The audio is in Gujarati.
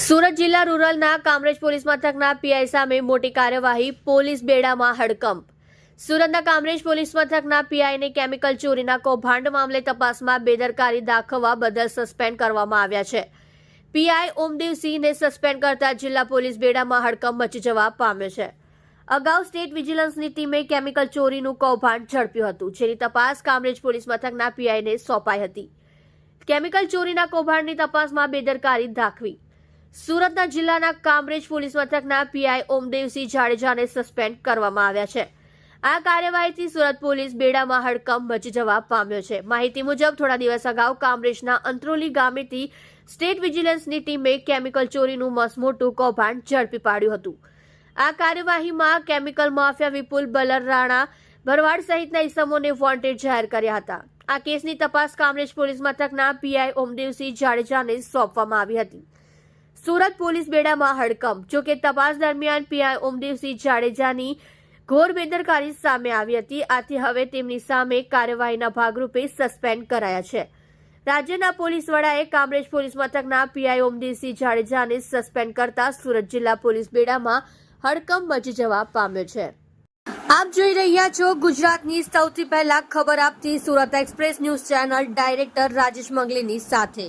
સુરત જિલ્લા રૂરલના કામરેજ પોલીસ મથકના પીઆઈ સામે મોટી કાર્યવાહી, પોલીસ બેડામાં હડકંપ. સુરતના કામરેજ પોલીસ મથકના પીઆઈને કેમિકલ ચોરીના કૌભાંડ મામલે તપાસમાં બેદરકારી દાખવવા બદલ સસ્પેન્ડ કરવામાં આવ્યા છે. પીઆઈ ઓમદેવસિંહને સસ્પેન્ડ કરતા જિલ્લા પોલીસ બેડામાં હડકંપ મચી જવા પામ્યો છે. અગાઉ સ્ટેટ વિજિલન્સની ટીમે કેમિકલ ચોરીનું કૌભાંડ ઝડપ્યું હતું, જેની તપાસ કામરેજ પોલીસ મથકના પીઆઈને સોંપાઈ હતી. કેમિકલ ચોરીના કૌભાંડની તપાસમાં બેદરકારી દાખવી. સુરતના જિલ્લાના કામરેજ પોલીસ મથકના પીઆઈ ઓમદેવસિંહ જાડેજાને સસ્પેન્ડ કરવામાં આવ્યા છે. આ કાર્યવાહીથી સુરત પોલીસ બેડામાં હડકંપ મચી જવા પામ્યો છે. માહિતી મુજબ થોડા દિવસ અગાઉ કામરેજના અંત્રોલી ગામેથી સ્ટેટ વિજિલન્સની ટીમે કેમિકલ ચોરીનું મસમોટું કૌભાંડ ઝડપી પાડ્યું હતું. આ કાર્યવાહીમાં કેમિકલ માફિયા વિપુલ બલર રાણા, ભરવાડ સહિતના ઇસમોને વોન્ટેડ જાહેર કર્યા હતા. આ કેસની તપાસ કામરેજ પોલીસ મથકના પીઆઈ ઓમદેવસિંહ જાડેજાને સોંપવામાં આવી હતી. સુરત પોલીસ બેડામાં હડકંપ. જોકે તપાસ દરમિયાન પીઆઈ ઓમદેવસિંહ જાડેજાની ઘોર બેદરકારી સામે આવી હતી. આથી હવે તેમની સામે કાર્યવાહીના ભાગરૂપે સસ્પેન્ડ કરાયા છે. રાજ્યના પોલીસ વડાએ કામરેજ પોલીસ મથકના પીઆઈ ઓમદેવસિંહ જાડેજાને સસ્પેન્ડ કરતા સુરત જિલ્લા પોલીસ બેડામાં હડકંપ મચી જવા પામ્યો છે. આપ જોઈ રહ્યા છો ગુજરાતની સૌથી પહેલા ખબર આપતી Surat express news channel director Rajesh મંગલીની સાથે.